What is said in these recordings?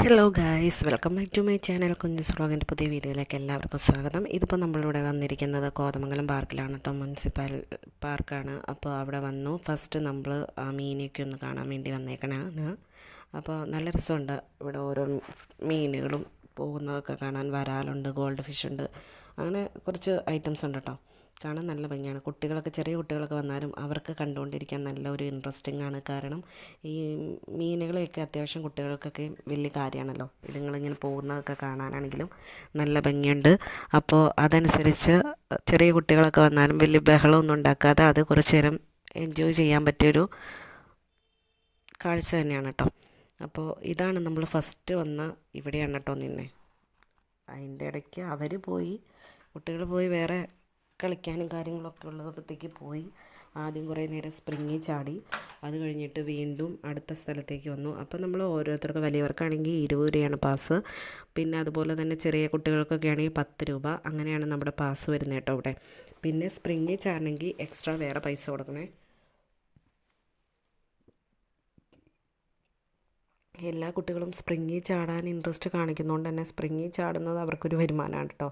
Hello guys welcome back to my channel കുഞ്ഞു സ്ലോഗിന്റെ പുതിയ വീഡിയോയിലേക്ക് എല്ലാവർക്കും സ്വാഗതം. ഇതിപ്പോൾ നമ്മളിവിടെ വന്നിരിക്കുന്നത് കോതമംഗലം പാർക്കിലാണ് കേട്ടോ. മുനിസിപ്പൽ പാർക്കാണ്. അപ്പോൾ അവിടെ വന്നു. ഫസ്റ്റ് നമ്മൾ ആ മീനെയൊക്കെ ഒന്ന് കാണാൻ വേണ്ടി വന്നേക്കണാണ്. അപ്പോൾ നല്ല രസമുണ്ട്. ഇവിടെ ഓരോ മീനുകളും പോകുന്നതൊക്കെ കാണാൻ വരാലുണ്ട് ഗോൾഡ് ഫിഷ് ഉണ്ട്. അങ്ങനെ കുറച്ച് ഐറ്റംസ് ഉണ്ട് കേട്ടോ. കാണാൻ നല്ല ഭംഗിയാണ്. കുട്ടികളൊക്കെ ചെറിയ കുട്ടികളൊക്കെ വന്നാലും അവർക്ക് കണ്ടുകൊണ്ടിരിക്കാൻ നല്ല ഒരു ഇൻട്രസ്റ്റിംഗ് ആണ്. കാരണം ഈ മീനുകളെയൊക്കെ അത്യാവശ്യം കുട്ടികൾക്കൊക്കെ വലിയ കാര്യമാണല്ലോ. ഇതുങ്ങളിങ്ങനെ പോകുന്നതൊക്കെ കാണാനാണെങ്കിലും നല്ല ഭംഗിയുണ്ട്. അപ്പോൾ അതനുസരിച്ച് ചെറിയ കുട്ടികളൊക്കെ വന്നാലും വലിയ ബഹളമൊന്നും ഉണ്ടാക്കാതെ അത് കുറച്ച് നേരം എൻജോയ് ചെയ്യാൻ പറ്റിയൊരു കാഴ്ച തന്നെയാണ് കേട്ടോ. അപ്പോൾ ഇതാണ് നമ്മൾ ഫസ്റ്റ് വന്ന ഇവിടെയാണ് കേട്ടോ നിന്നെ. അതിന്റെ ഇടയ്ക്ക് അവർ പോയി കുട്ടികൾ പോയി വേറെ കളിക്കാനും കാര്യങ്ങളൊക്കെ ഉള്ളപ്പോഴത്തേക്ക് പോയി. ആദ്യം കുറേ നേരം സ്പ്രിങ്ങിൽ ചാടി. അത് കഴിഞ്ഞിട്ട് വീണ്ടും അടുത്ത സ്ഥലത്തേക്ക് വന്നു. അപ്പോൾ നമ്മൾ ഓരോരുത്തർക്ക് വലിയവർക്കാണെങ്കിൽ ഇരുപത് രൂപയാണ് പാസ്. പിന്നെ അതുപോലെ തന്നെ ചെറിയ കുട്ടികൾക്കൊക്കെ ആണെങ്കിൽ പത്ത് രൂപ. അങ്ങനെയാണ് നമ്മുടെ പാസ് വരുന്നത് കേട്ടോ ഇവിടെ. പിന്നെ സ്പ്രിങ്ങിൽ ചാടണമെങ്കിൽ എക്സ്ട്രാ വേറെ പൈസ കൊടുക്കണേ. എല്ലാ കുട്ടികളും സ്പ്രിങ്ങിൽ ചാടാൻ ഇൻട്രസ്റ്റ് കാണിക്കുന്നതുകൊണ്ട് തന്നെ സ്പ്രിങ്ങിൽ ചാടുന്നത് അവർക്കൊരു വരുമാനമാണ് കേട്ടോ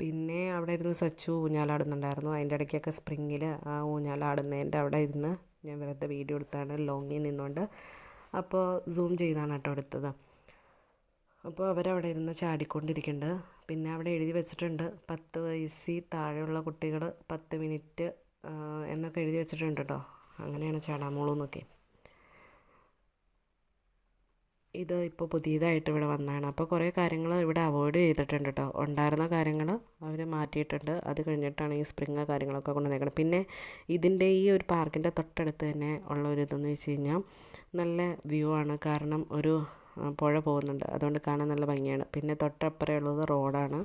പിന്നെ അവിടെ ഇരുന്ന് സച്ചു ഊഞ്ഞാലാടുന്നുണ്ടായിരുന്നു. അതിന്റെ ഇടയ്ക്കൊക്കെ സ്പ്രിങ്ങിൽ ആ ഊഞ്ഞാലാടുന്നതിന്റെ അവിടെ ഇരുന്ന് ഞാൻ വെറുതെ വീഡിയോ എടുത്താണ് ലോങ്ങിൽ നിന്നുകൊണ്ട് അപ്പോൾ സൂം ചെയ്താണ് കേട്ടോ എടുത്തത്. അപ്പോൾ അവരവിടെ ഇരുന്ന് ചാടിക്കൊണ്ടിരിക്കുന്നുണ്ട്. പിന്നെ അവിടെ എഴുതി വെച്ചിട്ടുണ്ട് പത്ത് വയസ്സിൽ താഴെയുള്ള കുട്ടികൾ പത്ത് മിനിറ്റ് എന്നൊക്കെ എഴുതി വെച്ചിട്ടുണ്ട് കേട്ടോ അങ്ങനെയാണ് ചാടാമോളൂ എന്നൊക്കെ ഇത് ഇപ്പോൾ പുതിയതായിട്ട് ഇവിടെ വന്നതാണ്. അപ്പോൾ കുറേ കാര്യങ്ങൾ ഇവിടെ അവോയ്ഡ് ചെയ്തിട്ടുണ്ട് കേട്ടോ ഉണ്ടായിരുന്ന കാര്യങ്ങൾ അവർ മാറ്റിയിട്ടുണ്ട്. അത് കഴിഞ്ഞിട്ടാണ് ഈ സ്പ്രിങ് കാര്യങ്ങളൊക്കെ കൊണ്ടുവന്നേക്കുന്നത് പിന്നെ ഇതിന്റെ ഈ ഒരു പാർക്കിന്റെ തൊട്ടടുത്ത് തന്നെ ഉള്ള ഒരു ഇതെന്ന് വെച്ച് കഴിഞ്ഞാൽ നല്ല വ്യൂ ആണ്. കാരണം ഒരു പുഴ പോകുന്നുണ്ട്. അതുകൊണ്ട് കാണാൻ നല്ല ഭംഗിയാണ്. പിന്നെ തൊട്ടപ്പുറം ഉള്ളത് റോഡാണ്.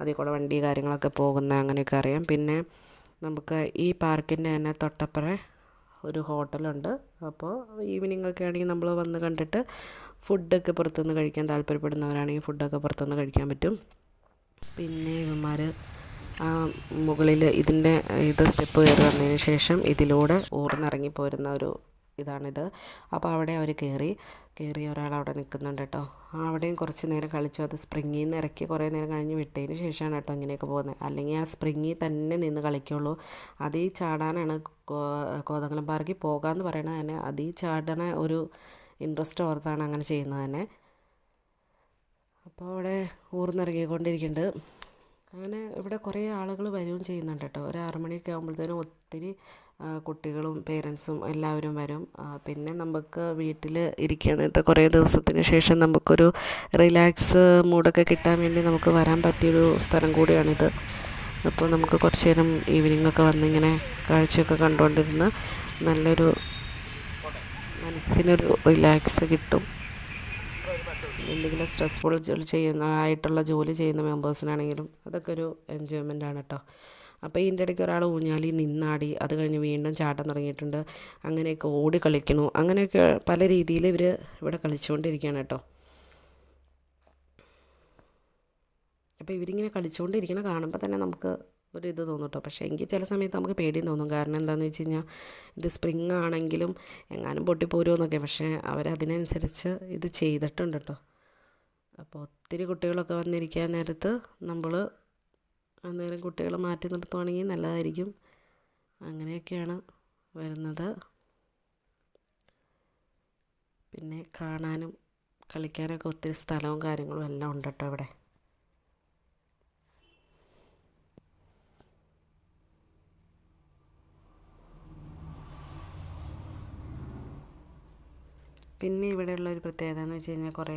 അതിൽ കൂടെ വണ്ടി കാര്യങ്ങളൊക്കെ പോകുന്ന അങ്ങനെയൊക്കെ അറിയാം. പിന്നെ നമുക്ക് ഈ പാർക്കിന്റെ തന്നെ തൊട്ടപ്പുറം ഒരു ഹോട്ടലുണ്ട്. അപ്പോൾ ഈവനിങ് ഒക്കെ ആണെങ്കിൽ നമ്മൾ വന്ന് കണ്ടിട്ട് ഫുഡൊക്കെ പുറത്തുനിന്ന് കഴിക്കാൻ താല്പര്യപ്പെടുന്നവരാണെങ്കിൽ ഫുഡൊക്കെ പുറത്തുനിന്ന് കഴിക്കാൻ പറ്റും. പിന്നെ ഇവന്മാർ ആ മുകളിൽ ഇതിന്റെ ഇത് സ്റ്റെപ്പ് കയറി വന്നതിന് ശേഷം ഇതിലൂടെ ഊർന്നിറങ്ങി പോരുന്ന ഒരു ഇതാണിത്. അപ്പോൾ അവിടെ അവർ കയറി കയറി ഒരാൾ അവിടെ നിൽക്കുന്നുണ്ട് കേട്ടോ. അവിടെയും കുറച്ച് നേരം കളിച്ചു. അത് സ്പ്രിങ്ങിൽ നിന്ന് ഇറക്കി കുറേ നേരം കഴിഞ്ഞ് വിട്ടതിന് ശേഷമാണ് കേട്ടോ ഇങ്ങനെയൊക്കെ പോകുന്നത്. അല്ലെങ്കിൽ ആ സ്പ്രിങ്ങിൽ തന്നെ നിന്ന് കളിക്കുള്ളൂ. അതീ ചാടാനാണ് കോതങ്കലം പാർക്കിൽ പോകാമെന്ന് പറയണത് തന്നെ. അതീ ചാടണ ഒരു ഇൻട്രസ്റ്റ് ഓർത്താണ് അങ്ങനെ ചെയ്യുന്നത് തന്നെ. അപ്പോൾ അവിടെ ഊർന്നിറങ്ങിക്കൊണ്ടിരിക്കുന്നുണ്ട്. അങ്ങനെ ഇവിടെ കുറേ ആളുകൾ വരികയും ചെയ്യുന്നുണ്ട് കേട്ടോ. ഒരു ആറുമണിയൊക്കെ ആകുമ്പോഴത്തേനും ഒത്തിരി കുട്ടികളും പേരൻസും എല്ലാവരും വരും. പിന്നെ നമുക്ക് വീട്ടിൽ ഇരിക്കണത്തെ കുറേ ദിവസത്തിന് ശേഷം നമുക്കൊരു റിലാക്സ് മൂഡൊക്കെ കിട്ടാൻ വേണ്ടി നമുക്ക് വരാൻ പറ്റിയൊരു സ്ഥലം കൂടിയാണിത്. അപ്പോൾ നമുക്ക് കുറച്ച് നേരം ഈവനിങ് ഒക്കെ വന്നിങ്ങനെ കാഴ്ചയൊക്കെ കണ്ടുകൊണ്ടിരുന്ന് നല്ലൊരു മനസ്സിനൊരു റിലാക്സ് കിട്ടും. എന്തെങ്കിലും സ്ട്രെസ്ഫുൾ ചെയ്യുന്ന ആയിട്ടുള്ള ജോലി ചെയ്യുന്ന മെമ്പേഴ്സിനാണെങ്കിലും അതൊക്കെ ഒരു എൻജോയ്മെന്റ് ആണ് കേട്ടോ അപ്പോൾ ഇതിന്റെ ഇടയ്ക്ക് ഒരാൾ ഊഞ്ഞാലി നിന്നാടി അത് കഴിഞ്ഞ് വീണ്ടും ചാട്ടം തുടങ്ങിയിട്ടുണ്ട്. അങ്ങനെയൊക്കെ ഓടി കളിക്കണു അങ്ങനെയൊക്കെ പല രീതിയിൽ ഇവർ ഇവിടെ കളിച്ചുകൊണ്ടിരിക്കുകയാണ് കേട്ടോ. അപ്പോൾ ഇവരിങ്ങനെ കളിച്ചുകൊണ്ടിരിക്കണ കാണുമ്പോൾ തന്നെ നമുക്ക് ഒരു ഇത് തോന്നും കേട്ടോ. പക്ഷേ എങ്കിൽ ചില സമയത്ത് നമുക്ക് പേടിയും തോന്നും. കാരണം എന്താണെന്ന് വെച്ച് കഴിഞ്ഞാൽ ഇത് സ്പ്രിങ് ആണെങ്കിലും എങ്ങാനും പൊട്ടിപ്പോരുമോ എന്നൊക്കെ പക്ഷേ അവരതിനനുസരിച്ച് ഇത് ചെയ്തിട്ടുണ്ട് കേട്ടോ. അപ്പോൾ ഒത്തിരി കുട്ടികളൊക്കെ വന്നിരിക്കാൻ നേരത്ത് നമ്മൾ അന്നേരം കുട്ടികളെ മാറ്റി നിർത്തുവാണെങ്കിൽ നല്ലതായിരിക്കും. അങ്ങനെയൊക്കെയാണ് വരുന്നത്. പിന്നെ കാണാനും കളിക്കാനൊക്കെ ഒത്തിരി സ്ഥലവും കാര്യങ്ങളും എല്ലാം ഉണ്ട് കേട്ടോ ഇവിടെ. പിന്നെ ഇവിടെയുള്ള ഒരു പ്രത്യേകത എന്ന് വെച്ച് കഴിഞ്ഞാൽ കുറേ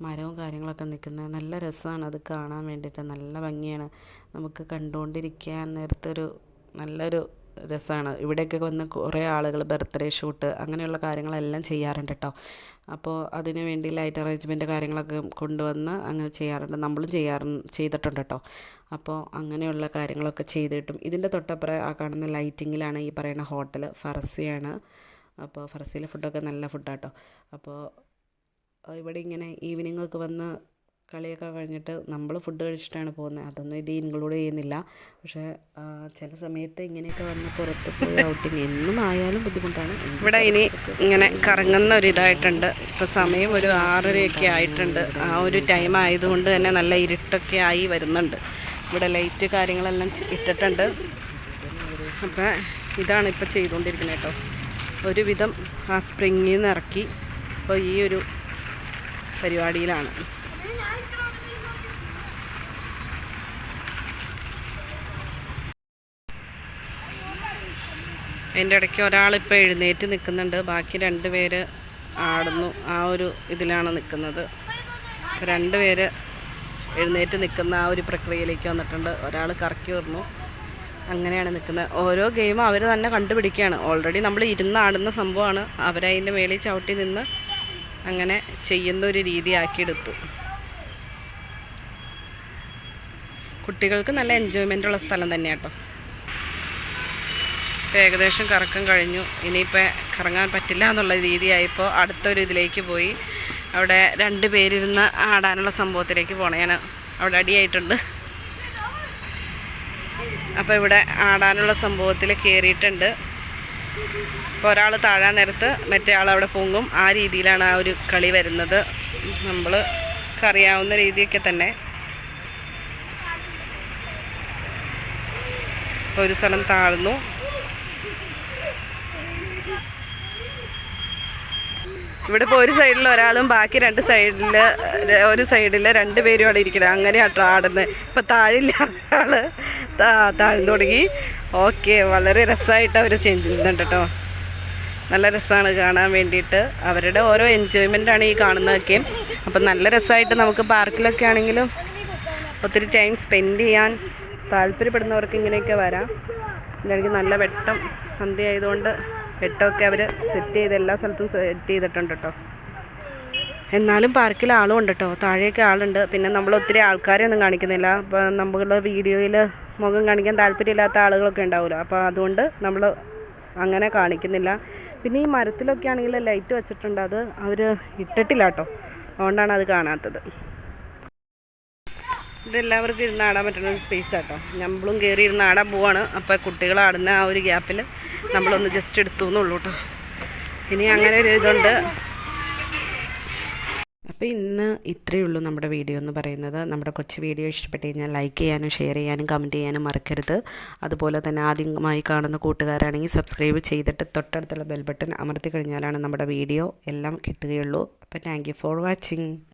മരവും കാര്യങ്ങളൊക്കെ നിൽക്കുന്നത് നല്ല രസമാണ്. അത് കാണാൻ വേണ്ടിയിട്ട് നല്ല ഭംഗിയാണ്. നമുക്ക് കണ്ടുകൊണ്ടിരിക്കാൻ നേരത്തൊരു നല്ലൊരു രസമാണ്. ഇവിടെയൊക്കെ വന്ന് കുറേ ആളുകൾ ബർത്ത്ഡേ ഷൂട്ട് അങ്ങനെയുള്ള കാര്യങ്ങളെല്ലാം ചെയ്യാറുണ്ട് കേട്ടോ. അപ്പോൾ അതിന് വേണ്ടി ലൈറ്റ് അറേഞ്ച്മെന്റ് കാര്യങ്ങളൊക്കെ കൊണ്ടുവന്ന് അങ്ങനെ ചെയ്യാറുണ്ട്. നമ്മളും ചെയ്യാറ് ചെയ്തിട്ടുണ്ട് കേട്ടോ. അപ്പോൾ അങ്ങനെയുള്ള കാര്യങ്ങളൊക്കെ ചെയ്ത് കിട്ടും ഇതിന്റെ തൊട്ടപ്പുറം ആ കാണുന്ന ലൈറ്റിങ്ങിലാണ് ഈ പറയുന്ന ഹോട്ടൽ ഫറസിയാണ് അപ്പോൾ ഫറസിയിലെ ഫുഡൊക്കെ നല്ല ഫുഡാട്ടോ. അപ്പോൾ ഇവിടെ ഇങ്ങനെ ഈവനിങ് ഒക്കെ വന്ന് കളിയൊക്കെ കഴിഞ്ഞിട്ട് നമ്മൾ ഫുഡ് കഴിച്ചിട്ടാണ് പോകുന്നത് അതൊന്നും ഇത് ഇൻക്ലൂഡ് ചെയ്യുന്നില്ല. പക്ഷേ ചില സമയത്ത് ഇങ്ങനെയൊക്കെ വന്ന് പുറത്ത് പോയി ഔട്ടിങ് എന്നും ആയാലും ബുദ്ധിമുട്ടാണ്. ഇവിടെ ഇനി ഇങ്ങനെ കറങ്ങുന്ന ഒരു ഇതായിട്ടുണ്ട്. ഇപ്പോൾ സമയം ഒരു ആറരയൊക്കെ ആയിട്ടുണ്ട്. ആ ഒരു ടൈം ആയതുകൊണ്ട് തന്നെ നല്ല ഇരുട്ടൊക്കെ ആയി വരുന്നുണ്ട്. ഇവിടെ ലൈറ്റ് കാര്യങ്ങളെല്ലാം ഇട്ടിട്ടുണ്ട്. അപ്പോൾ ഇതാണ് ഇപ്പോൾ ചെയ്തുകൊണ്ടിരിക്കുന്നത് കേട്ടോ. ഒരുവിധം ആ സ്പ്രിങ്ങിൽ നിന്ന് ഇറക്കി. അപ്പോൾ ഈ ഒരു പരിപാടിയിലാണ്. അതിന്റെ ഇടയ്ക്ക് ഒരാളിപ്പോൾ എഴുന്നേറ്റ് നിൽക്കുന്നുണ്ട്. ബാക്കി രണ്ട് പേര് ആടുന്നു. ആ ഒരു ഇതിലാണ് നിൽക്കുന്നത്. രണ്ട് പേര് എഴുന്നേറ്റ് നിൽക്കുന്ന ആ ഒരു പ്രക്രിയയിലേക്ക് വന്നിട്ടുണ്ട്. ഒരാൾ കറക്കി വരുന്നു അങ്ങനെയാണ് നിൽക്കുന്നത്. ഓരോ ഗെയിമും അവർ തന്നെ കണ്ടുപിടിക്കുകയാണ്. ഓൾറെഡി നമ്മൾ ഇരുന്ന് ആടുന്ന സംഭവമാണ്. അവരതിന്റെ മേളിൽ ചവിട്ടി നിന്ന് അങ്ങനെ ചെയ്യുന്ന ഒരു രീതി ആക്കിയെടുത്തു കുട്ടികൾക്ക് നല്ല എൻജോയ്മെന്റ് ഉള്ള സ്ഥലം തന്നെയാണ് കേട്ടോ ഇപ്പം ഏകദേശം കറക്കം കഴിഞ്ഞു. ഇനിയിപ്പോൾ കറങ്ങാൻ പറ്റില്ല എന്നുള്ള രീതിയായപ്പോൾ അടുത്തൊരു ഇതിലേക്ക് പോയി. അവിടെ രണ്ട് പേരിരുന്ന് ആടാനുള്ള സംഭവത്തിലേക്ക് പോകണം ഞാൻ അവിടെ അടിയായിട്ടുണ്ട്. അപ്പോൾ ഇവിടെ ആടാനുള്ള സംഭവത്തിൽ കയറിയിട്ടുണ്ട്. ഇപ്പോൾ ഒരാൾ താഴാൻ നേരത്ത് മറ്റേ ആൾ അവിടെ പൊങ്ങും. ആ രീതിയിലാണ് ആ ഒരു കളി വരുന്നത്. നമ്മൾ അറിയാവുന്ന രീതിയൊക്കെ തന്നെ. ഒരു സ്ഥലം താഴ്ന്നു. ഇവിടെ ഇപ്പോൾ ഒരു സൈഡിൽ ഒരാളും ബാക്കി രണ്ട് സൈഡിൽ ഒരു സൈഡിൽ രണ്ട് പേരും അവിടെ ഇരിക്കണം അങ്ങനെയാട്ടോ ആടുന്നത് ഇപ്പം താഴില്ല താ- താഴ്ന്നു തുടങ്ങി. ഓക്കെ വളരെ രസമായിട്ട് അവർ ചെയ്യുന്നുണ്ട് കേട്ടോ നല്ല രസമാണ് കാണാൻ വേണ്ടിയിട്ട്. അവരുടെ ഓരോ എൻജോയ്മെന്റാണ് ഈ കാണുന്നതൊക്കെ. അപ്പം നല്ല രസമായിട്ട് നമുക്ക് പാർക്കിലൊക്കെ ആണെങ്കിലും ഒത്തിരി ടൈം സ്പെൻഡ് ചെയ്യാൻ താല്പര്യപ്പെടുന്നവർക്ക് ഇങ്ങനെയൊക്കെ വരാം. എനിക്ക് നല്ല വെട്ടം സന്ധ്യ ആയതുകൊണ്ട് വെട്ടമൊക്കെ അവർ സെറ്റ് ചെയ്ത് എല്ലാ സ്ഥലത്തും സെറ്റ് ചെയ്തിട്ടുണ്ട് കേട്ടോ എന്നാലും പാർക്കിൽ ആളും ഉണ്ട് കേട്ടോ താഴെയൊക്കെ ആളുണ്ട്. പിന്നെ നമ്മൾ ഒത്തിരി ആൾക്കാരെ ഒന്നും കാണിക്കുന്നില്ല. അപ്പോൾ നമ്മുടെ വീഡിയോയിൽ മുഖം കാണിക്കാൻ താല്പര്യമില്ലാത്ത ആളുകളൊക്കെ ഉണ്ടാവുമല്ലോ. അപ്പോൾ അതുകൊണ്ട് നമ്മൾ അങ്ങനെ കാണിക്കുന്നില്ല. പിന്നെ ഈ മരത്തിലൊക്കെ ആണെങ്കിൽ ലൈറ്റ് വെച്ചിട്ടുണ്ട്. അത് അവർ ഇട്ടിട്ടില്ല കേട്ടോ. അതുകൊണ്ടാണ് അത് കാണാത്തത്. ഇതെല്ലാവർക്കും ഇരുന്ന് ആടാൻ പറ്റുന്ന ഒരു സ്പേസ് ആട്ടോ. നമ്മളും കയറി ഇരുന്ന് ആടാൻ പോവാണ്. അപ്പോൾ കുട്ടികൾ ആടുന്ന ആ ഒരു ഗ്യാപ്പിൽ നമ്മളൊന്ന് ജസ്റ്റ് എടുത്തു എന്നുള്ളൂ കേട്ടോ. ഇനി അങ്ങനെ ഒരു ഇതുണ്ട്. അപ്പോൾ ഇന്ന് ഇത്രയേ ഉള്ളൂ നമ്മുടെ വീഡിയോ എന്ന് പറയുന്നത്. നമ്മുടെ കൊച്ചു വീഡിയോ ഇഷ്ടപ്പെട്ട് കഴിഞ്ഞാൽ ലൈക്ക് ചെയ്യാനും ഷെയർ ചെയ്യാനും കമന്റ് ചെയ്യാനും മറക്കരുത്. അതുപോലെ തന്നെ ആദ്യമായി കാണുന്ന കൂട്ടുകാരാണെങ്കിൽ സബ്സ്ക്രൈബ് ചെയ്തിട്ട് തൊട്ടടുത്തുള്ള ബെൽ ബട്ടൺ അമർത്തി കഴിഞ്ഞാലാണ് നമ്മുടെ വീഡിയോ എല്ലാം കിട്ടുകയുള്ളൂ. അപ്പോൾ താങ്ക് ഫോർ വാച്ചിങ്